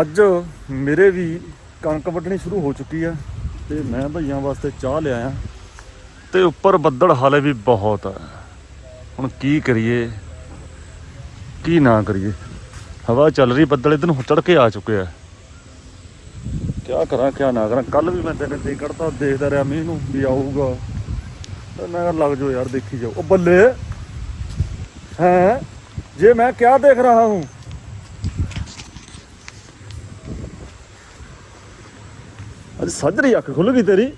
ਅੱਜ ਮੇਰੇ ਵੀ ਕਣਕ ਵੱਢਣੀ ਸ਼ੁਰੂ ਹੋ ਚੁੱਕੀ ਆ ਤੇ ਮੈਂ ਭਈਆਂ ਵਾਸਤੇ ਚਾਹ ਲਿਆਇਆ। ਤੇ ਉੱਪਰ ਬੱਦਲ ਹਾਲੇ ਵੀ ਬਹੁਤ ਆ। ਹੁਣ ਕੀ ਕਰੀਏ? ਕੀ ਨਾ ਕਰੀਏ? ਹਵਾ ਚੱਲ ਰਹੀ, ਬੱਦਲ ਇਧਰ ਨੂੰ ਚੜ ਕੇ ਆ ਚੁੱਕੇ ਆ। ਕਿਆ ਕਰਾਂ, ਕਿਆ ਨਾ ਕਰਾਂ? ਕੱਲ ਵੀ ਮੈਂ ਦਿਨ ਤੇ ਕੱਢਤਾ ਦੇਖਦਾ ਰਿਹਾ ਮੀਂਹ ਨੂੰ ਵੀ ਆਊਗਾ। ਤੇ ਮੈਂ ਕਿਹਾ, ਲੱਗ ਜਾਓ ਯਾਰ, ਦੇਖੀ ਜਾਓ। ਉਹ ਬੱਲੇ, ਹੈ? ਜੇ ਮੈਂ ਕਿਆ ਦੇਖ ਰਹਾ ਹੂੰ ਸਾਜਰੀ ਅੱਖ ਖੁੱਲ ਗਈ ਤੇਰੀ।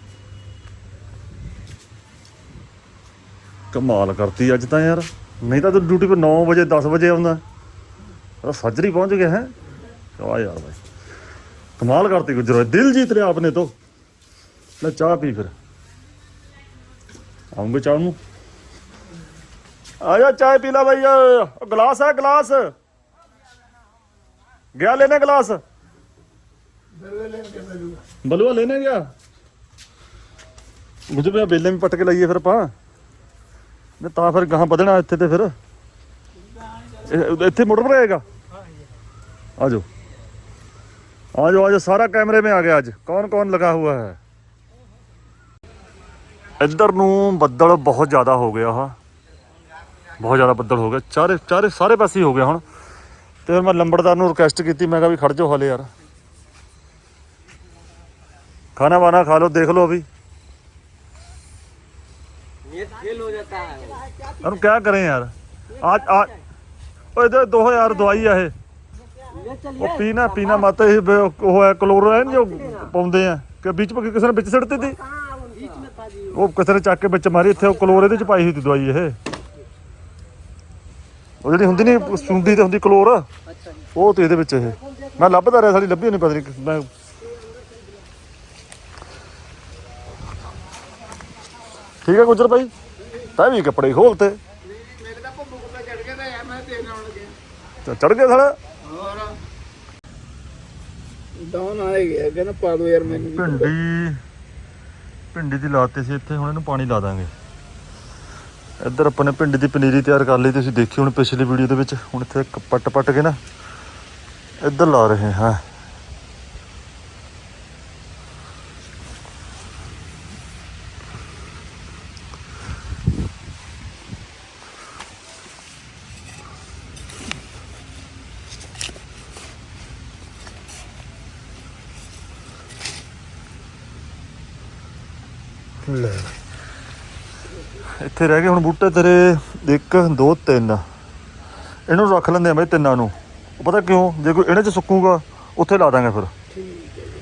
ਕਮਾਲ ਕਰਤੀ ਅੱਜ ਤਾਂ ਯਾਰ। ਨਹੀਂ ਤਾਂ ਤੂੰ ਡਿਊਟੀ 'ਤੇ 9 ਵਜੇ 10 ਵਜੇ ਆਉਂਦਾ। ਤਾਂ ਸਾਜਰੀ ਪਹੁੰਚ ਗਿਆ, ਹੈ? ਵਾਹ ਯਾਰ ਬਾਈ ਕਮਾਲ ਕਰਤੀ ਗੁਜ਼ਰ। ਦਿਲ ਜੀਤ ਰਿਹਾ ਆਪਨੇ ਤੋਂ। ਲੈ ਚਾਹ ਪੀ ਫਿਰ। ਆਉਂਗੇ ਚਾਹ ਨੂੰ। ਆ ਚਾਹ ਪੀ ਲੈ ਬਾਈ। ਗਲਾਸ ਹੈ, ਗਲਾਸ। ਗਿਆ ਲੈਣਾ ਗਲਾਸ। ਬਲੂਆ ਲੈਣੇ ਗਿਆ ਮੁਝੇ ਵੀ ਬੇਲੇ ਵੀ ਪੱਟ ਕੇ ਲਾਈਏ ਫਿਰ ਆਪਾਂ ਨੇ ਤਾਂ ਫਿਰ ਗਾਹਾਂ ਵਧਣਾ ਇੱਥੇ ਤੇ ਫਿਰ ਇਹ- ਇੱਥੇ ਮੋਟਰ ਪਰ ਆਏਗਾ ਆ ਜਾਓ आ जाओ आ जाओ सारा कैमरे में आ गया आज कौन कौन लगा हुआ है ਇੱਧਰ ਨੂੰ ਬੱਦਲ ਬਹੁਤ ਜ਼ਿਆਦਾ ਹੋ ਗਿਆ ਹਾ ਬਹੁਤ ਜ਼ਿਆਦਾ ਬੱਦਲ ਹੋ ਗਿਆ ਚਾਰੇ ਚਾਰੇ ਸਾਰੇ ਪਾਸੇ ਹੀ ਹੋ ਗਿਆ ਹੁਣ ਤੇ ਫਿਰ ਮੈਂ ਲੰਬੜਦਾਰ ਨੂੰ ਰਿਕਵੈਸਟ ਕੀਤੀ ਮੈਂ ਕਿਹਾ ਵੀ ਖੜ ਜਾਓ ਹਲੇ ਯਾਰ खाना वाना खा लो देख लो अभी नेट फेल हो जाता है हम क्या करें यार आज आज ओए इधर दो यार दवाई है ले चलिए ਉਹ ਪੀਣਾ ਪੀਣਾ ਮਾਤਾ ਇਹ ਬ- ਉਹ ਹੈ ਕਲੋਰਾਈਨ ਜੋ ਪਾਉਂਦੇ ਆ ਕਿ ਵਿੱਚ ਪ- ਕਿਸੇ ਨੇ ਵਿੱਚ ਸਿੱਟਤੀ ਤੀ बीच में था जी ਉਹ ਕਿਸੇ ਨੇ ਚੱਕ ਕੇ ਵਿੱਚ ਮਾਰੀ ਇੱਥੇ ਉਹ ਕਲੋਰ ਇਹਦੇ ਚ ਪਾਈ ਹੋਈ ਤੀ ਦਵਾਈ ਇਹ ਉਹ ਜਿਹੜੀ ਹੁੰਦੀ ਨਹੀਂ ਸੁੰਡੀ ਤੇ ਹੁੰਦੀ ਕਲੋਰ अच्छा जी ਉਹ ਤੇ ਇਹਦੇ ਵਿੱਚ ਇਹ ਮੈਂ ਲੱਭਦਾ ਰਿਹਾ ਸਾਡੀ ਲੱਭੀ ਨਹੀਂ ਪਤਾ ਨਹੀਂ ਮੈਂ ਠੀਕ ਹੈ ਗੁਜਰ ਭਾਈ? ਤਾਂ ਵੀ ਕੱਪੜੇ ਖੋਲਤੇ ਮੇਰੇ ਤਾਂ ਚੜ ਗਿਆ ਤਾਂ ਡਾਉਨ ਆਏ ਗਿਆ ਕਹਿੰਦਾ ਪਾ ਦੋ ਯਾਰ ਮੈਨੂੰ। ਭਿੰਡੀ। ਭਿੰਡੀ ਦੀ ਲਾਤੇ ਸੀ ਇੱਥੇ ਹੁਣ ਇਹਨੂੰ ਪਾਣੀ ਲਾ ਦਾਂਗੇ। ਇੱਧਰ ਆਪਾਂ ਨੇ ਭਿੰਡੀ ਦੀ ਪਨੀਰੀ ਤਿਆਰ ਕਰ ਲਈ ਤੁਸੀਂ ਦੇਖੀ ਹੁਣ ਪਿਛਲੀ ਵੀਡੀਓ ਦੇ ਵਿੱਚ। ਹੁਣ ਇੱਥੇ ਪੱਟ ਪੱਟ ਕੇ ਨਾ ਇੱਧਰ ਲਾ ਰਹੇ ਹਾਂ। ਇੱਥੇ ਰਹਿ ਗਏ। ਹੁਣ ਬੂਟੇ ਤੇਰੇ 1 2 3 ਇਹਨੂੰ ਰੱਖ ਲੈਂਦੇ ਆ ਬਈ ਤਿੰਨਾਂ ਨੂੰ। ਪਤਾ ਕਿਉਂ? ਜੇ ਕੋਈ ਇਹਨੇ ਚ ਸੁੱਕੂਗਾ ਉੱਥੇ ਲਾ ਦਾਂਗੇ ਫਿਰ। ਠੀਕ ਹੈ ਜੀ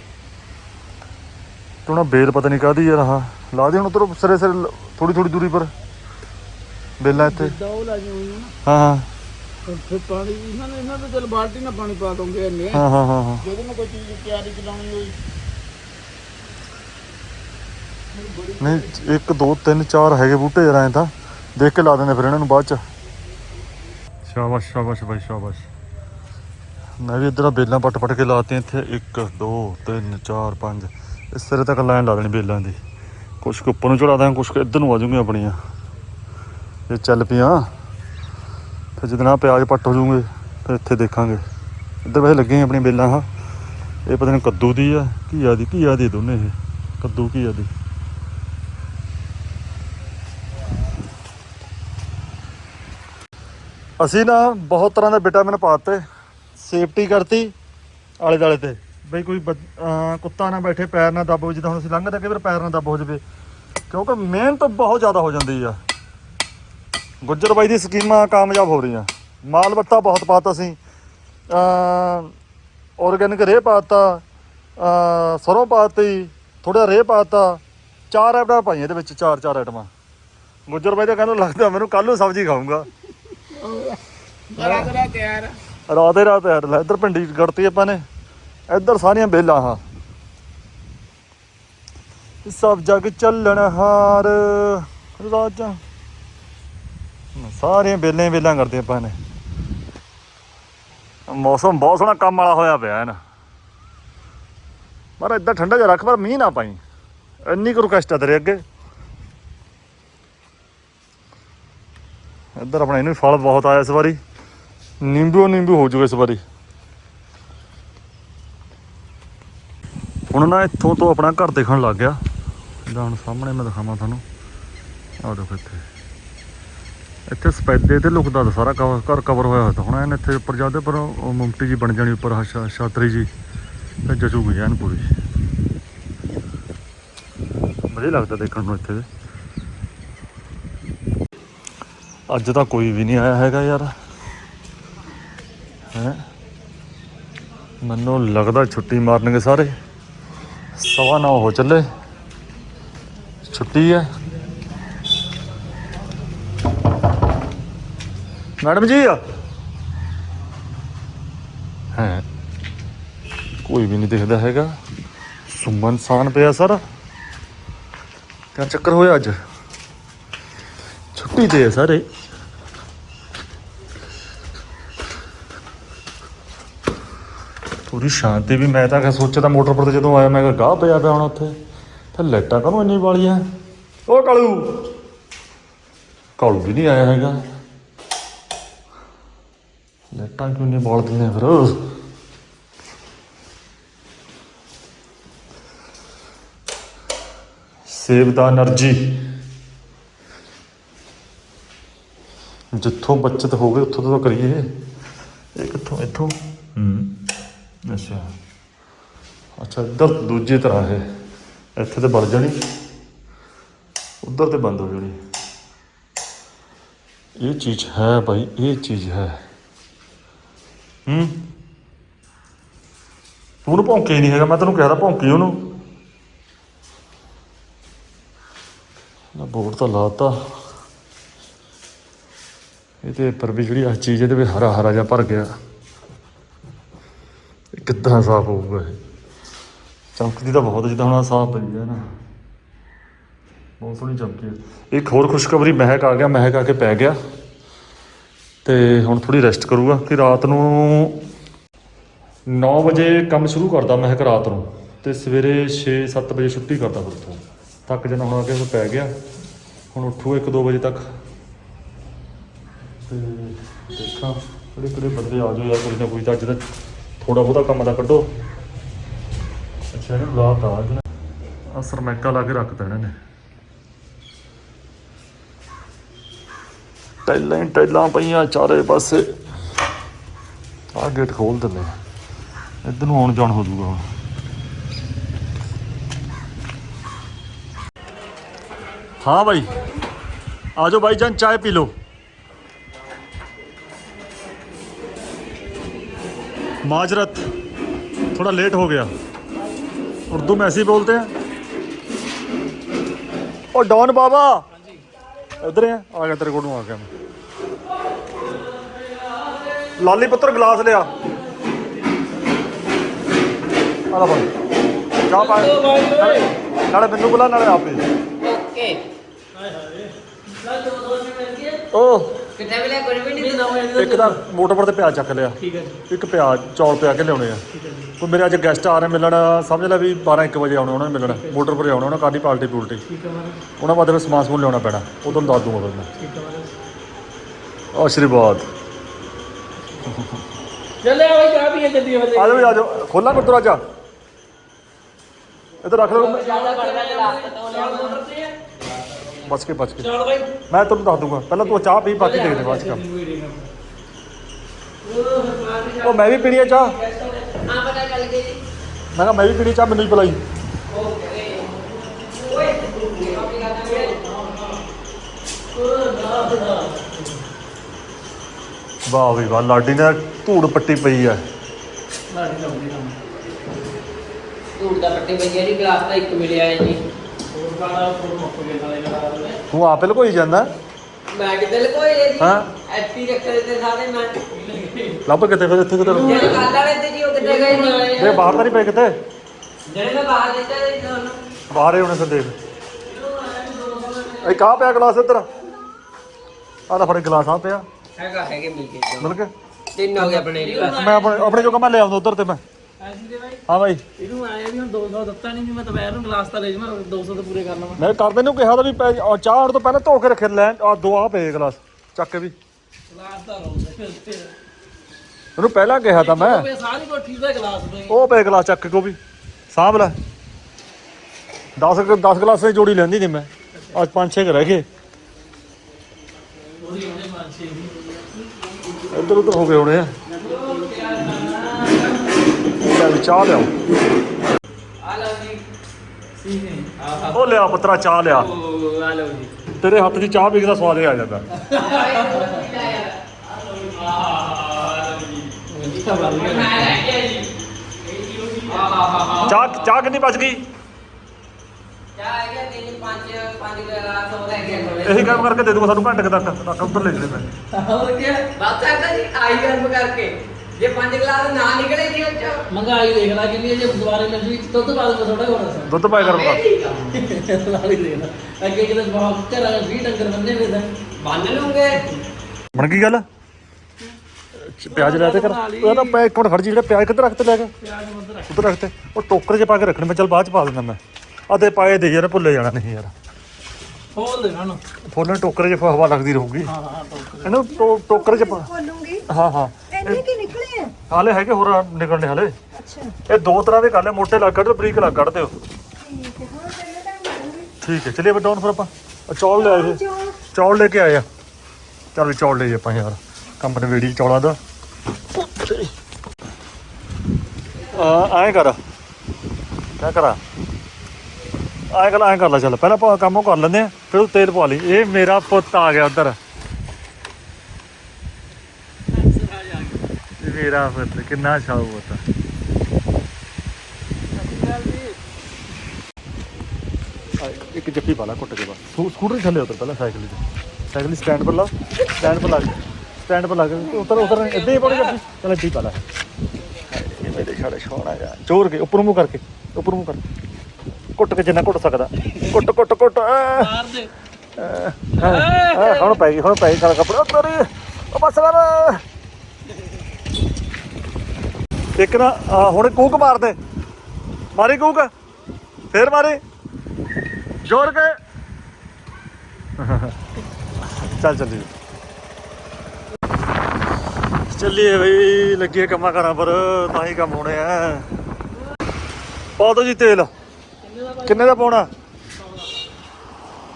ਤੁਣਾ ਬੇਲ ਪਤਾ ਨਹੀਂ ਕਾਦੀ ਯਾਰ ਹਾਂ ਲਾ ਦੇ ਹੁਣ ਉਧਰ ਸਰੇ ਸਰੇ ਥੋੜੀ ਥੋੜੀ ਦੂਰੀ ਪਰ। ਬੇਲਾਂ ਇੱਥੇ। ਦੋ ਲਾ ਜੀ ਹਾਂ ਹਾਂ। ਫਿਰ ਪਾਣੀ ਇਹਨਾਂ ਨੇ ਇਹਨਾਂ ਤੇ ਚਲ ਬਾਲਟੀ ਨਾਲ ਪਾਣੀ ਪਾ ਦੋਗੇ ਇੰਨੇ। ਹਾਂ ਹਾਂ ਹਾਂ ਜਿਹਦੇ ਨਾਲ ਕੋਈ ਚੀਜ਼ ਤਿਆਰੀ ਚਲਾਉਣੀ ਹੋਈ। ਨਹੀਂ 1 2 3 4 ਹੈਗੇ ਬੂਟੇ ਐਂ ਤਾਂ। ਦੇਖ ਕੇ ਲਾ ਦਿੰਦੇ ਫਿਰ ਇਹਨਾਂ ਨੂੰ ਬਾਅਦ ਚ। ਸ਼ਾਬਾਸ਼ ਸ਼ਾਬਾਸ਼ ਬਾਈ ਸ਼ਾਬਾਸ਼। ਮੈਂ ਵੀ ਇਧਰ ਬੇਲਾਂ ਪੱਟ ਪੱਟ ਕੇ ਲਾਤੇ ਇੱਥੇ। 1 2 3 4 5 ਇਸ ਸਿਰੇ ਤੱਕ ਲਾਈਨ ਲਾ ਦੇਣੀ ਬੇਲਾਂ ਦੀ। ਕੁਛ ਕੁ ਉੱਪਰ ਨੂੰ ਚੜਾ ਦਾਂ ਕੁਛ ਕੁ ਇੱਧਰ ਨੂੰ ਆ ਜੂਗੀਆਂ ਆਪਣੀਆਂ। ਇਹ ਚੱਲ ਪਈਆਂ ਫਿਰ ਜਦੋਂ ਪਿਆਜ਼ ਪੱਟ ਹੋ ਜੂਗੇ ਫਿਰ ਇੱਥੇ ਦੇਖਾਂਗੇ। ਇੱਧਰ ਵੈਸੇ ਲੱਗੀਆਂ ਆਪਣੀਆਂ ਬੇਲਾਂ ਹਾਂ। ਇਹ ਪਤਾ ਨਹੀਂ ਕੱਦੂ ਦੀ ਆ ਘੀਆ ਦੀ ਘੀਆ ਦੀ ਦੋਨੇ ਇਹ। ਕੱਦੂ ਘੀਆ ਦੀ। ਅਸੀਂ ਨਾ ਬਹੁਤ ਤਰ੍ਹਾਂ ਦੇ ਵਿਟਾਮਿਨ ਪਾਤੇ ਸੇਫਟੀ ਕਰਤੀ, ਆਲੇ ਦਾਲੇ ਤੇ। ਬਈ ਕੋਈ ਬੱਚ- ਕੁੱਤਾ ਨਾ ਬੈਠੇ, ਪੈਰ ਨਾ ਦੱਬ ਹੋ ਜਿੱਦਾਂ ਹੁਣ ਅਸੀਂ ਲੰਘਦੇ ਕਈ ਵਾਰ ਪੈਰ ਨਾ ਦੱਬ ਹੋ ਜਾਵੇ। ਕਿਉਂਕਿ ਮਿਹਨਤ ਬਹੁਤ ਜ਼ਿਆਦਾ ਹੋ ਜਾਂਦੀ ਆ। ਗੁੱਜਰ ਬਾਈ ਦੀ ਸਕੀਮਾਂ ਕਾਮਯਾਬ ਹੋ ਰਹੀਆਂ। ਮਾਲ ਬੱਤਾ ਬਹੁਤ ਪਾਤਾ ਸੀ ਆਰਗੈਨਿਕ ਰੇਹ ਪਾਤਾ, ਅਹ ਸਰੋਂ ਪਾਤੀ ਥੋੜਾ ਰੇਹ ਪਾਤਾ, ਚਾਰ ਆਈਟਮਾਂ ਪਾਈਆਂ ਇਹਦੇ ਵਿੱਚ ਚਾਰ ਚਾਰ ਆਈਟਮਾਂ ਗੁੱਜਰ ਬਾਈ ਤਾਂ ਕਹਿੰਦਾ ਲੱਗਦਾ, ਮੈਨੂੰ ਕੱਲ ਨੂੰ ਸਬਜ਼ੀ ਖਾਊਂਗਾ। ਬੜਾ ਬੜਾ ਰਾਤ ਯਾਰ ਇੱਧਰ ਪਿੰਡੀ ਗੜਤੀ ਆਪਾਂ ਨੇ, ਇੱਧਰ ਸਾਰੀਆਂ ਬੇਲਾਂ ਹਾਂ। ਸਭ ਜਗ ਚੱਲਣ ਹਾਰ, ਰਾਜਾ। ਸਾਰੀਆਂ ਬੇਲਾਂ ਬੇਲਾਂ ਕਰਦੇ ਆਪਾਂ ਨੇ। ਮੌਸਮ ਬਹੁਤ ਸੋਹਣਾ ਕੰਮ ਵਾਲਾ ਹੋਇਆ ਪਿਆ ਹੈ ਨਾ। ਪਰ ਇੱਦਾਂ ਠੰਡਾ ਜਿਹਾ ਰੱਖ, ਪਰ ਮੀਂਹ ਨਾ ਪਾਈ। ਇੰਨੀ ਕੁ ਰਿਕਵੈਸਟ ਆ ਤੇਰੇ ਅੱਗੇ। ਇੱਧਰ ਆਪਣੇ ਇਹਨੂੰ ਫਲ ਬਹੁਤ ਆਇਆ ਇਸ ਵਾਰੀ। ਨਿੰਬੂ ਨਿੰਬੂ ਹੋ ਜੂਗਾ ਇਸ ਵਾਰੀ। ਹੁਣ ਨਾ ਇੱਥੋਂ ਤੋਂ ਆਪਣਾ ਘਰ ਦੇਖਣ ਲੱਗ ਗਿਆ। ਇਹਦਾ ਹੁਣ ਸਾਹਮਣੇ ਮੈਂ ਦਿਖਾਵਾਂ ਤੁਹਾਨੂੰ। ਆਹ ਦੇਖੋ ਇੱਥੇ। ਇੱਥੇ ਸਪੈਦੇ ਤੇ ਲੁਕਦਾ ਤਾ ਸਾਰਾ ਘਰ ਕਵਰ ਹੋਇਆ ਹੋਇਆ ਤਾਂ ਹੁਣ ਇਹਨੇ ਇੱਥੇ ਉੱਪਰ ਜਾਂਦੇ ਪਰ ਉਹ ਮੁਮਟੀ ਜੀ ਬਣ ਜਾਣੀ ਉੱਪਰ ਆਹ ਛਾਤਰੀ ਜੀ। ਤੇ ਜਚੂਗੀ ਐਨ ਪੂਰੀ। ਵਧੀਆ ਲੱਗਦਾ ਦੇਖਣ ਨੂੰ ਇੱਥੇ। ਅੱਜ ਤਾਂ ਕੋਈ ਵੀ ਨਹੀਂ ਆਇਆ ਹੈਗਾ ਯਾਰ। ਹੈ? ਮੈਨੂੰ ਲੱਗਦਾ ਛੁੱਟੀ ਮਾਰਨਗੇ ਸਾਰੇ। ਸਵਾ ਨੌ ਹੋ ਚੱਲੇ। ਛੁੱਟੀ ਹੈ। ਮੈਡਮ ਜੀ। ਹੈ? ਕੋਈ ਵੀ ਨਹੀਂ ਦਿਖਦਾ ਹੈਗਾ। ਸੁਮਨ ਸਾਨ ਪਿਆ ਸਰ। ਕਿਆ ਚੱਕਰ ਹੋਇਆ ਅੱਜ? ਛੁੱਟੀ ਤੇ ਹੈ ਸਾਰੇ। ਪੂਰੀ ਸ਼ਾਂਤੀ ਵੀ ਮੈਂ ਤਾਂ ਸੋਚਿਆ ਤਾਂ ਮੋਟਰ ਪਰ ਤੇ ਜਦੋਂ ਆਇਆ, ਮੈਂ ਕਿਹਾ ਗਾਹ ਪਿਆ ਪਿਆ ਹੁਣ ਉੱਥੇ। ਤਾਂ ਲਾਈਟਾਂ ਕਾਹਨੂੰ ਇੰਨੀ ਵਾਲੀਆਂ? ਉਹ ਕਾਲੂ! ਕਾਲੂ ਵੀ ਨਹੀਂ ਆਇਆ ਹੈਗਾ। ਲਾਈਟਾਂ ਕਿਉਂ ਨਹੀਂ ਬਲਦੀਆਂ ਫਿਰ? ਸੇਵ ਦਾ એનર્ਜੀ। ਜਿੱਥੋਂ ਬਚਤ ਹੋਵੇ ਉੱਥੋਂ ਤੋਂ ਕਰੀਏ। ਇਹ ਕਿੱਥੋਂ, ਇੱਥੋਂ? ਅੱਛਾ। ਅੱਛਾ, ਇੱਧਰ ਦੂਜੀ ਤਰ੍ਹਾਂ ਹੈ ਇੱਥੇ ਤੇ ਬਣ ਜਾਣੀ। ਉੱਧਰ ਤੇ ਬੰਦ ਹੋ ਜਾਣੀ। ਇਹ ਚੀਜ਼ ਹੈ ਭਾਈ, ਇਹ ਚੀਜ਼ ਹੈ। ਹੂੰ? ਤੂੰ ਨੂੰ ਭੌਂਕੇ ਹੀ ਨਹੀਂ ਹੈਗਾ, ਮੈਂ ਤੈਨੂੰ ਕਹਿ ਰਿਹਾ ਭੌਂਕੀ ਉਹਨੂੰ। ਨਾ ਬੋਰਡ ਤਾਂ ਲਾਤਾ। ਇਹਦੇ ਪਰ ਵੀ ਜਿਹੜੀ ਆ ਚੀਜ਼ ਇਹਦੇ ਵਿੱਚ ਹਰਾ ਹਰਾ ਜਿਹਾ ਭਰ ਗਿਆ। ਕਿੱਦਾਂ ਸਾਫ਼ ਹੋਊਗਾ ਇਹ? ਚਮਕਦੀ ਤਾਂ ਬਹੁਤ ਜਿੱਦਾਂ ਹੁਣ ਸਾਫ਼ ਪਈ ਹੈ ਨਾ। ਬਹੁਤ ਸੋਹਣੀ ਚਮਕੀ ਹੈ ਇੱਕ ਹੋਰ ਖੁਸ਼ਖਬਰੀ ਮਹਿਕ ਆ ਗਿਆ, ਮਹਿਕ ਆ ਕੇ ਪੈ ਗਿਆ। ਤੇ ਹੁਣ ਥੋੜੀ ਰੈਸਟ ਕਰੂਗਾ, ਕਿ ਰਾਤ ਨੂੰ 9 ਵਜੇ ਕੰਮ ਸ਼ੁਰੂ ਕਰਦਾ ਮਹਿਕ ਰਾਤ ਨੂੰ, ਤੇ ਸਵੇਰੇ 6-7 ਵਜੇ ਛੁੱਟੀ ਕਰਦਾ ਫਿਰ ਤੋਂ ਥੱਕ ਜਾਣਾ ਹੁਣ ਆ ਕੇ ਪੈ ਗਿਆ। ਹੁਣ ਉੱਠੂ 1-2 ਵਜੇ ਤੱਕ। ਤੇ ਦੇਖਾਂ ਕਿਹੜੇ ਕਿਹੜੇ ਬੰਦੇ ਆ ਜਾਓ ਯਾਰ, ਕੋਈ ਨਾ ਕੋਈ ਤਾਂ ਅੱਜ ਦਾ ਥੋੜਾ ਬਹੁਤਾ ਕੰਮ ਦਾ ਕੱਢੋ। ਅੱਛਾ ਇਹਨੂੰ ਲਾ ਤਾਰ ਦੇਣਾ ਆ ਸਰਮੈਕਾ ਲਾ ਕੇ ਰੱਖ ਦੇਣਾ ਨੇ ਟੈਲਾਂ ਟੈਲਾਂ ਪਈਆਂ ਚਾਰੇ ਪਾਸੇ। ਆ ਗੇਟ ਖੋਲ ਦਿੰਦੇ ਇੱਧਰ ਨੂੰ ਆਉਣ ਜਾਣ ਹੋ ਜੂਗਾ ਹਾਂ ਭਾਈ ਆਜੋ ਭਾਈ ਜਾਨ ਚਾਹ ਪੀ ਲਓ। माजरत थोड़ा लेट हो गया उर्दू में ऐसे ही बोलते हैं ओ डॉन बाबा इधर है आ गया तेरे को आ गया मैं लाली पुत्र गिलास लिया ਆ ਲੈ ਚਾਹ ਪਾ ਨਾਲੇ ਨਾਲੇ ਮੈਨੂੰ ਬੁਲਾ ਨਾਲੇ ਆਪੇ ਓਕੇ ਉਹ ਕਿੱਥੇ ਵੇਲੇ ਕੋਈ ਵੀ ਨਹੀਂ ਇੱਕ ਤਾਂ ਮੋਟਰ ਪਰ ਤੇ ਪਿਆਜ਼ ਚੱਕ ਲਿਆ। ਠੀਕ ਹੈ ਇੱਕ ਪਿਆਜ਼ ਚੌਲ ਪਿਆ ਕੇ ਲਿਆਉਣੇ ਆ। ਕੋਈ ਮੇਰੇ ਅੱਜ ਗੈਸਟ ਆ ਰਹੇ ਮਿਲਣ ਸਮਝ ਲੈ ਵੀ 12 1 ਵਜੇ ਆਉਣੇ ਉਹਨਾਂ ਨੇ ਮਿਲਣ। ਮੋਟਰ ਪਰ ਆਉਣਾ ਉਹਨਾਂ ਕਾਦੀ ਪਾਲਟੀ ਪੂਲਟੀ। ਠੀਕ ਹੈ ਮਾਰਾ ਉਹਨਾਂ ਬਾਅਦ ਵਿੱਚ ਸਮਾਨ ਸਮੂਨ ਲਿਆਉਣਾ ਪੈਣਾ। ਉਹ ਤੁਹਾਨੂੰ ਦੱਸ ਦੂੰਗਾ ਫਿਰ ਮੈਂ। ਠੀਕ ਹੈ ਮਾਰਾ ਆਸ਼ੀਰਵਾਦ। ਚੱਲੇ ਆ ਬਈ ਚਾਹ ਪੀਏ ਜੱਦੀ ਹੋ ਆ ਜਾਓ ਵੀ ਆ ਜਾਓ। ਖੋਲਾਂ ਗੁਰਦੁਆਰਾ ਅੱਜ ਇੱਧਰ ਰੱਖ ਲਓ। ਜ਼ਿਆਦਾ ਤੋਂ ਬਚ ਕੇ ਬਚ ਕੇ। ਚਲ ਬਈ। ਮੈਂ ਤੁਹਾਨੂੰ ਦੱਸ ਦੂੰਗਾ। ਪਹਿਲਾਂ ਤੂੰ ਚਾਹ ਪੀ ਬਾਕੀ ਦੇਖਦੇ ਬਾਅਦ ਚ ਕੰਮ। ਉਹ ਮੈਂ ਵੀ ਪੀਣੀ ਆ ਚਾਹ। ਹਾਂ ਪਤਾ ਚੱਲ ਗਈ ਜੀ। ਮੈਂ ਕਿਹਾ ਮੈਂ ਵੀ ਪੀਣੀ ਚਾਹ ਮੈਨੂੰ ਹੀ ਪਿਲਾਈ। ਵਾਹ ਵੀ ਵਾਹ ਲਾਡੀ ਨੇ ਧੂੜ ਪੱਟੀ ਪਈ ਆ ਲਾੜੀ ਲਾਉਂਦੀ ਕੰਮ। ਧੂੜ ਦਾ ਪੱਟੀ ਪਈ ਜਿਹੜੀ ਗਲਾਸ ਦਾ ਇੱਕ ਮਿਲਿਆ ਹੈ ਜੀ। ਤੂੰ ਆਪੇ ਲਕੋਈ ਜਾਂਦਾ? ਮੈਂ ਕਿਤੇ ਲਕੋਏ ਜੀ ਹਾਂ। ਐਪੀ ਰੱਖੇ ਤੇ ਸਾਰੇ ਮੈਂ ਲੱਭ ਕਿਤੇ ਫਿਰ ਇੱਥੇ ਕਿਤੇ ਜਿਹੜੇ ਕੱਲ ਵਾਲੇ ਤੇ ਜੀ ਉਹ ਕਿੱਥੇ ਗਏ ਇਹ ਨੇ ਬਾਹਰ ਤਾਂ ਨਹੀਂ ਪਏ ਕਿਤੇ? ਜਿਹੜੇ ਮੈਂ ਬਾਹਰ ਦਿੱਤੇ ਜੀ ਤੁਹਾਨੂੰ। ਬਾਹਰ ਹੀ ਹੋਣੇ ਦੇਖ। ਇਹ ਕਾ ਪਿਆ ਗਲਾਸ ਇੱਧਰ। ਆਹ ਲੈ ਫੜੇ ਗਲਾਸ ਆ ਪਿਆ। ਹੈਗਾ ਹੈਗੇ ਮਿਲ ਕੇ ਮਿਲ ਕੇ ਤਿੰਨ ਹੋ ਗਏ ਆਪਣੇ। ਮੈਂ ਆਪਣੇ ਆਪਣੇ ਜੋਗਾ ਮੈਂ ਲੈ ਆਉਂਦਾ ਉਧਰ ਤੇ ਮੈਂ। ਹਾਂ ਬਾਈ। ਇਹਨੂੰ ਆਇਆ ਵੀ ਹੁਣ 200 ਦਿੱਤਾ ਨਹੀਂ ਵੀ ਮੈਂ ਦੁਪਹਿਰ ਨੂੰ ਗਲਾਸ ਤਾਂ ਲੈ ਜਾਵਾਂ 200 ਤਾਂ ਪੂਰੇ ਕਰ ਲਵਾਂ। ਮੈਂ ਕਰਦੇ ਨੂੰ ਕਿਹਾ ਤਾਂ ਵੀ ਪੈ- ਆਹ ਚਾਹ ਆਉਣ ਤੋਂ ਪਹਿਲਾਂ ਧੋ ਕੇ ਰੱਖੇ ਲੈ ਆ ਦੋ ਆ ਪਏ ਗਲਾਸ ਚੱਕ ਕੇ ਵੀ। ਗਲਾਸ ਤਾਂ ਰੋਂਦੇ ਤੇ ਉਹਨੂੰ ਪਹਿਲਾਂ ਕਿਹਾ ਤਾਂ ਮੈਂ। ਸਾਰੀ ਕੋਠੀ ਦਾ ਗਲਾਸ ਪਏ ਉਹ ਪਏ ਗਲਾਸ ਚੱਕ ਕੇ ਕੋ ਵੀ ਸਾਂਭ ਲੈ। 10 10 ਗਲਾਸਾਂ ਦੀ ਜੋੜੀ ਲੈਂਦੀ ਨਹੀਂ ਮੈਂ ਅੱਜ ਪੰਜ ਛੇ ਕੁ ਰਹਿ ਗਏ ਉਹਦੀ ਉਹਨੇ ਪੰਜ ਛੇ ਦੀ ਇੱਧਰ ਉੱਧਰ ਹੋ ਗਏ ਹੋਣੇ ਆ। ਲੈ ਵੀ ਚਾਹ ਲਿਆਓ। ਆ ਲਓ ਜੀ। ਸੀ ਨੇ। ਆਹ ਉਹ ਲਿਆ ਪੁੱਤਰਾ ਚਾਹ ਲਿਆ। ਤੇਰੇ ਹੱਥ ਦੀ ਚਾਹ ਤਾਂ ਸਵਾਦ ਹੀ ਆ ਜਾਂਦਾ। ਚਾਹ ਚਾਹ ਕਿੰਨੀ ਬਚ ਗਈ? ਤਿੰਨ ਪੰਜ ਗਲਾਸ ਇਹੀ ਕੰਮ ਕਰਕੇ ਦੇ ਦੂੰਗਾ ਸਾਨੂੰ ਘੰਟੇ ਕੁ ਤੱਕ। ਤੱਕ ਉੱਧਰ ਲੈ ਜਲੇ ਮੈਂ ਹੋਰ ਕੀ ਬਾਤ ਕਰਦਾ ਜੀ ਆਈ ਗਰਮ ਕਰਕੇ। ਜੇ ਪੰਜ ਗਲਾਸ ਨਾ ਨਿਕਲੇ ਜੀ ਉਹ ਚੋਂ। ਮਹਿੰਗਾਈ ਦੇਖ ਲੈ ਕਿੰਨੀ ਹੈ, ਜੇ ਦੁਬਾਰੇ ਮਿਲ ਜੂ ਦੁੱਧ ਪਾ ਦੇ ਥੋੜਾ ਹੋਰ ਅਸਾਂ ਦੁੱਧ ਪਾਇਆ ਕਰੂੰਗਾ ਠੀਕ ਆ ਨਾਲ ਹੀ ਅੱਗੇ ਕਿਤੇ ਬਹੁਤ ਘਰਾਂ ਵਿੱਚ 20 ਡੰਗਰ ਬੰਨ ਲੂੰਗੇ। ਬਣ ਗਈ ਗੱਲ? ਪਿਆਜ਼ ਲੈ ਤੇ ਕਰ। ਉਹ ਤਾਂ ਪੈ ਇੱਕ ਮਿੰਟ ਖੜ ਜੀ ਜਿਹੜਾ ਪਿਆਜ਼ ਕਿੱਧਰ ਰੱਖਤੇ ਲੈ ਕੇ? ਪਿਆਜ਼ ਮੱਧ ਰੱਖ। ਉੱਧਰ ਰੱਖਤੇ ਉਹ ਟੋਕਰੇ 'ਚ ਪਾ ਕੇ ਰੱਖਣੇ ਮੈਂ ਚੱਲ ਬਾਅਦ 'ਚ ਪਾ ਦਿੰਦਾ ਮੈਂ। ਆਦੇ ਪਾਏ ਦੇ ਯਾਰ ਭੁੱਲੇ ਜਾਣਾ ਨਹੀਂ ਯਾਰ। ਖੋਲ ਦੇ ਨਾ। ਫੋਲਣ ਟੋਕਰੇ 'ਚ ਹਵਾ ਲੱਗਦੀ ਰਹੂਗੀ। ਹਾਂ ਹਾਂ ਟੋਕਰ। ਇਹਨੂੰ ਟੋ- ਟੋਕਰੇ 'ਚ ਪਾ ਖੋਲੂੰਗੀ? ਹਾਂ ਹਾਂ। ਇੰਨੇ ਕੀ ਨਿਕਲੇ ਆ? ਹਾਲੇ ਹੈਗੇ ਹੋਰ ਨਿਕਲਣੇ ਹਾਲੇ। ਅੱਛਾ। ਇਹ ਦੋ ਤਰ੍ਹਾਂ ਦੇ ਕਾਲੇ ਮੋਟੇ ਲੱਗ ਕੱਢ ਬਰੀਕ ਲੱਗ ਕੱਢ ਦਿਓ। ਠੀਕ ਹੈ ਹੁਣ ਪਹਿਲਾਂ ਟਾਈਮ ਲਾਉਂਗੀ ਠੀਕ ਹੈ ਚਲਿਏ ਬਟਾਉਣ ਫਿਰ ਆਪਾਂ। ਚੌਲ ਲੈ ਆਏ ਚੌਲ ਚੌਲ। ਲੈ ਕੇ ਆਏ ਆ। ਚੱਲ ਵੀ ਚੌਲ ਲੈ ਜੀ ਆਪਾਂ ਯਾਰ। ਕੰਪਨੀ ਵੇੜੀ ਚੌਲਾਂ ਦਾ। ਆ ਐਂ ਕਰ। ਕਿਆ ਕਰਾਂ? ਐਂ ਕਰ ਐਂ ਕਰ ਲੈ, ਚੱਲ। ਪਹਿਲਾਂ ਆਪਾਂ ਕੰਮ ਉਹ ਕਰ ਲੈਂਦੇ ਆ, ਫਿਰ ਉਹ ਤੇਲ ਪਵਾ ਲਈ। ਇਹ ਮੇਰਾ ਪੁੱਤ ਆ ਗਿਆ ਉਧਰ। ਮੇਰਾ ਪੁੱਤ, ਕਿੰਨਾ ਸ਼ਾਉ ਪੁੱਤ। ਇੱਕ ਜੱਫੀ ਪਾ ਲਾ, ਕੁੱਟ ਕੇ ਬਸ। ਸਕੂਟਰ ਥੱਲੇ ਉਤਰ ਪਹਿਲਾਂ, ਸਾਈਕਲ ਤੇ ਸਾਈਕਲ ਸਟੈਂਡ ਪਰ ਲਾ, ਸਟੈਂਡ ਪਰ ਲਾ ਸਟੈਂਡ ਪਰ ਲਾ ਕੇ ਉਤਰ ਉਤਰ, ਇੱਦਾਂ ਹੀ ਪਾਣੀ ਜੱਫੀ। ਚੱਲ ਇੱਦਾਂ ਹੀ ਪਾ ਲਾ। ਇਹ ਮੇਰੇ ਛਾੜੇ ਛੋਣਾ ਜਾ ਚੋਰ ਕੇ, ਉੱਪਰ ਮੂੰਹ ਕਰਕੇ, ਉੱਪਰ ਮੂੰਹ ਕਰ ਕੁੱਟ ਕੇ ਜਿੰਨਾ ਕੁੱਟ ਸਕਦਾ। ਕੁੱਟ ਕੁੱਟ ਕੁੱਟ। ਆਹ, ਮਾਰ ਦੇ ਆਹ, ਆਹ, ਹੁਣ ਪੈ ਗਈ ਹੁਣ ਪੈ ਗਈ ਸਾਰਾ ਕੱਪੜਾ। ਉੱਤਰ ਉਹ ਬਸ ਕਰ। ਇੱਕ ਨਾ ਆਹ, ਹੁਣ ਕੂਕ ਮਾਰ ਦੇ। ਮਾਰੀ ਕੂਕ। ਫੇਰ ਮਾਰੀ। ਜ਼ੋਰ ਕੇ। ਚੱਲ ਚੱਲੀਏ। ਚੱਲੀਏ ਬਈ ਲੱਗੇ ਕੰਮਾਂ ਕਰਾਂ ਪਰ ਤਾਂ ਹੀ ਕੰਮ ਹੋਣੇ ਆ। ਪਾ ਦੋ ਜੀ ਤੇਲ। ਕਿੰਨੇ ਦਾ ਪਾਉਣਾ?